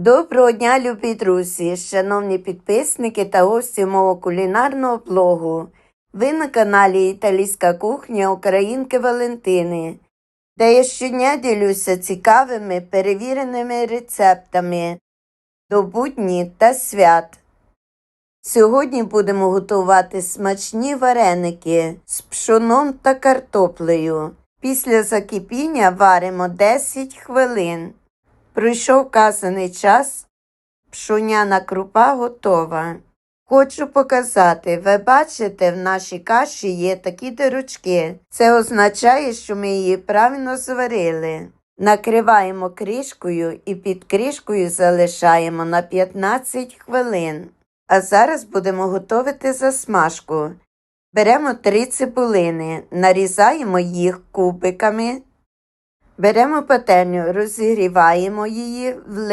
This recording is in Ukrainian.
Доброго дня, любі друзі, шановні підписники та гості мого кулінарного блогу. Ви на каналі Італійська кухня Українки Валентини, де я щодня ділюся цікавими перевіреними рецептами до будні та свят. Сьогодні будемо готувати смачні вареники з пшоном та картоплею. Після закипіння варимо 10 хвилин. Пройшов вказаний час, пшоняна крупа готова. Хочу показати, ви бачите, в нашій каші є такі дирочки. Це означає, що ми її правильно зварили. Накриваємо кришкою і під кришкою залишаємо на 15 хвилин. А зараз будемо готувати засмажку. Беремо три цибулини, нарізаємо їх кубиками. Беремо пательню, розігріваємо її,